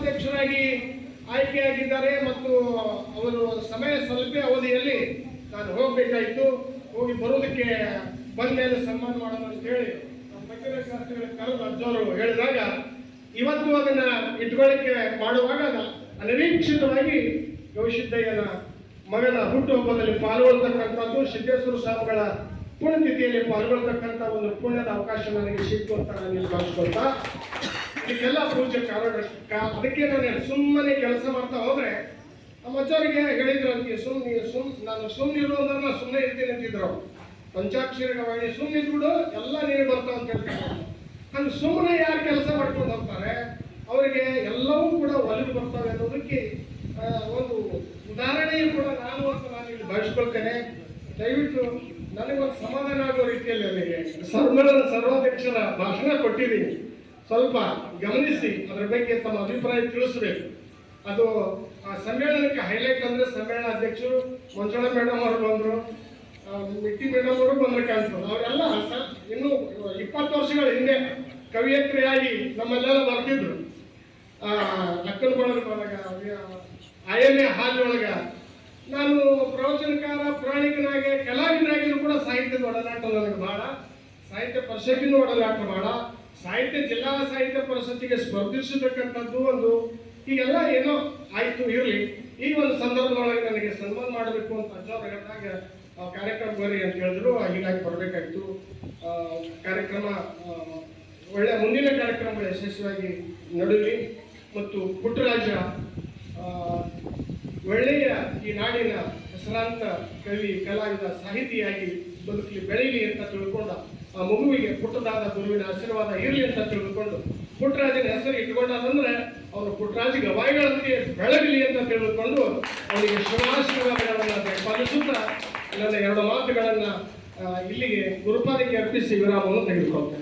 ಸರ್ವಾಧ್ಯಕ್ಷರಾಗಿ ಆಯ್ಕೆಯಾಗಿದ್ದಾರೆ ಮತ್ತು ಅವರು ಸಮಯ ಸ್ವಲ್ಪ ಅವಧಿಯಲ್ಲಿ ನಾನು ಹೋಗಬೇಕಾಯಿತು. ಹೋಗಿ ಬರೋದಕ್ಕೆ ಬಂದ ಮೇಲೆ ಸನ್ಮಾನ ಮಾಡೋಣ ಅಂತ ಹೇಳಿ ನಮ್ಮ ಪಕ್ಷದ ಶಾಸ್ತ್ರಿಗಳ ಕರೆದು ಅಜ್ಜವರು ಹೇಳಿದಾಗ, ಇವತ್ತು ಅದನ್ನ ಇಟ್ಕೊಳ್ಳಿಕ್ಕೆ ಮಾಡುವಾಗ ಅನಿರೀಕ್ಷಿತವಾಗಿ ಗವಿಸಿದ್ದಯ್ಯನ ಮಗನ ಹುಟ್ಟುಹಬ್ಬದಲ್ಲಿ ಪಾಲ್ಗೊಳ್ತಕ್ಕಂಥದ್ದು ಸಿದ್ದೇಶ್ವರ ಸ್ವಾಮಿಗಳ ಪುಣ್ಯತಿಥಿಯಲ್ಲಿ ಪಾಲ್ಗೊಳ್ತಕ್ಕಂಥ ಒಂದು ಪುಣ್ಯದ ಅವಕಾಶ ನನಗೆ ಸಿಕ್ಕು ಅಂತ ನಾನು ಭಾವಿಸ್ಕೊಳ್ತಾ ಇದಕ್ಕೆಲ್ಲ ಪೂಜೆ ಕಾರಣ ಕಾ- ಅದಕ್ಕೆ ನಾನು ಸುಮ್ಮನೆ ಕೆಲಸ ಮಾಡ್ತಾ ಹೋದ್ರೆ, ನಮ್ಮ ಅಜ್ಜರಿಗೆ ಹೇಳಿದ್ರು ಅದಕ್ಕೆ ಸುಮ್ಮನೆ ಸುಮ್, ನಾನು ಸುಮ್ಮನೆ ಇರೋದನ್ನ ಸುಮ್ಮನೆ ಇರ್ತೀನಿ ಅಂತಿದ್ರು. ಪಂಚಾಕ್ಷರ ವಾಣಿ ಸುಮ್ಮನೆ ಇದ್ಬಿಡು ಎಲ್ಲ ನೀರು ಬರ್ತಾ ಅಂತ ಹೇಳ್ತಾರೆ. ಹಂಗೆ ಸುಮ್ಮನೆ ಯಾರು ಕೆಲಸ ಮಾಡ್ಕೊಂಡು ಹೋಗ್ತಾರೆ, ಅವರಿಗೆ ಎಲ್ಲವೂ ಕೂಡ ಒಲಿದು ಬರ್ತವೆ ಅನ್ನೋದಕ್ಕೆ ಒಂದು ಉದಾಹರಣೆಯು ಕೂಡ ನಾನು ಅಂತ ನಾನು ಇಲ್ಲಿ ಭಾವಿಸ್ಕೊಳ್ತೇನೆ. ದಯವಿಟ್ಟು ನನಗೊಂದು ಸಮಾಧಾನ ಆಗೋ ರೀತಿಯಲ್ಲಿ ನನಗೆ ಸಮ್ಮೇಳನ ಸರ್ವಾಧ್ಯಕ್ಷರ ಭಾಷಣ ಕೊಟ್ಟಿದ್ದೀನಿ. ಸ್ವಲ್ಪ ಗಮನಿಸಿ, ಅದರ ಬಗ್ಗೆ ತಮ್ಮ ಅಭಿಪ್ರಾಯ ತಿಳಿಸಬೇಕು. ಅದು, ಆ ಸಮ್ಮೇಳನಕ್ಕೆ ಹೈಲೈಟ್ ಅಂದ್ರೆ ಸಮ್ಮೇಳನ ಅಧ್ಯಕ್ಷರು ಮಂಜುಳ ಮೇಡಮ್ ಅವರು ಬಂದರು ಮಿಟ್ಟಿ ಮೇಡಮ್ ಅವರು ಬಂದ್ರೆ ಕಾಣಿಸ್ತು ಅವರೆಲ್ಲ ಇನ್ನೂ ಇಪ್ಪತ್ತು ವರ್ಷಗಳ ಹಿಂದೆ ಕವಿಯತ್ರಿಯಾಗಿ ನಮ್ಮಲ್ಲೆಲ್ಲ ಬರ್ತಿದ್ರು. ಅಕ್ಕನ ಒಳಗ ಐ ಎಂ ಎ ಹಾಲ್ ಒಳಗ. ನಾನು ಪ್ರವಚನಕಾರ, ಪುರಾಣಿಕನಾಗೆ, ಕಲಾವಿದನಾಗಿಯೂ ಕೂಡ ಸಾಹಿತ್ಯದ ಒಡನಾಟ ನನಗೆ ಬಹಳ ಸಾಹಿತ್ಯ ಪರಿಷತ್ತಿನ ಒಡನಾಟ ಬಹಳ ಸಾಹಿತ್ಯ ಜಿಲ್ಲಾ ಸಾಹಿತ್ಯ ಪರಿಷತ್ತಿಗೆ ಸ್ಪರ್ಧಿಸತಕ್ಕಂಥದ್ದು ಒಂದು ಈಗೆಲ್ಲ ಏನೋ ಆಯ್ತು ಇರಲಿ. ಈ ಒಂದು ಸಂದರ್ಭದೊಳಗೆ ನನಗೆ ಸನ್ಮಾನ ಮಾಡಬೇಕು ಅಂತ ಅಜ್ಜವ್ರು ಹೇಳಿದಾಗ ಆ, ಕಾರ್ಯಕ್ರಮ ಬರ್ರಿ ಅಂತ ಹೇಳಿದ್ರು. ಹೀಗಾಗಿ ಬರಬೇಕಾಯ್ತು. ಕಾರ್ಯಕ್ರಮ ಒಳ್ಳೆ ಮುಂದಿನ ಕಾರ್ಯಕ್ರಮಗಳು ಯಶಸ್ವಿಯಾಗಿ ನಡುವಿ ಮತ್ತು ಪುಟ್ಟರಾಜ ಒಳ್ಳೆಯ ಈ ನಾಡಿನ ಹೆಸರಾಂತ ಕವಿ ಕಲಾವಿದ ಸಾಹಿತಿಯಾಗಿ ಬದುಕಲಿ ಬೆಳೀಲಿ ಅಂತ ತಿಳ್ಕೊಂಡ ಆ ಮಗುವಿಗೆ ಪುಟ್ಟದಾದ ಗುರುವಿನ ಆಶೀರ್ವಾದ ಇರಲಿ ಅಂತ ತಿಳಿದುಕೊಂಡು ಪುಟ್ಟರಾಜನ ಹೆಸರು ಇಟ್ಟುಕೊಂಡಂದ್ರೆ ಅವರು ಪುಟ್ಟರಾಜ ಗವಾಯಿಗಳಂತೆ ಬೆಳಗಲಿ ಅಂತ ತಿಳಿದುಕೊಂಡು ಅವರಿಗೆ ಶುಭಾಶೀರ್ವಾದಗಳನ್ನು ಪಾಲಿಸುತ್ತಾ ನನ್ನ ಎರಡು ಮಾತುಗಳನ್ನು ಇಲ್ಲಿಗೆ ಗುರುಪಾದಕ್ಕೆ ಅರ್ಪಿಸಿ ವಿರಾಮವನ್ನು ತೆಗೆದುಕೊಳ್ತೇನೆ.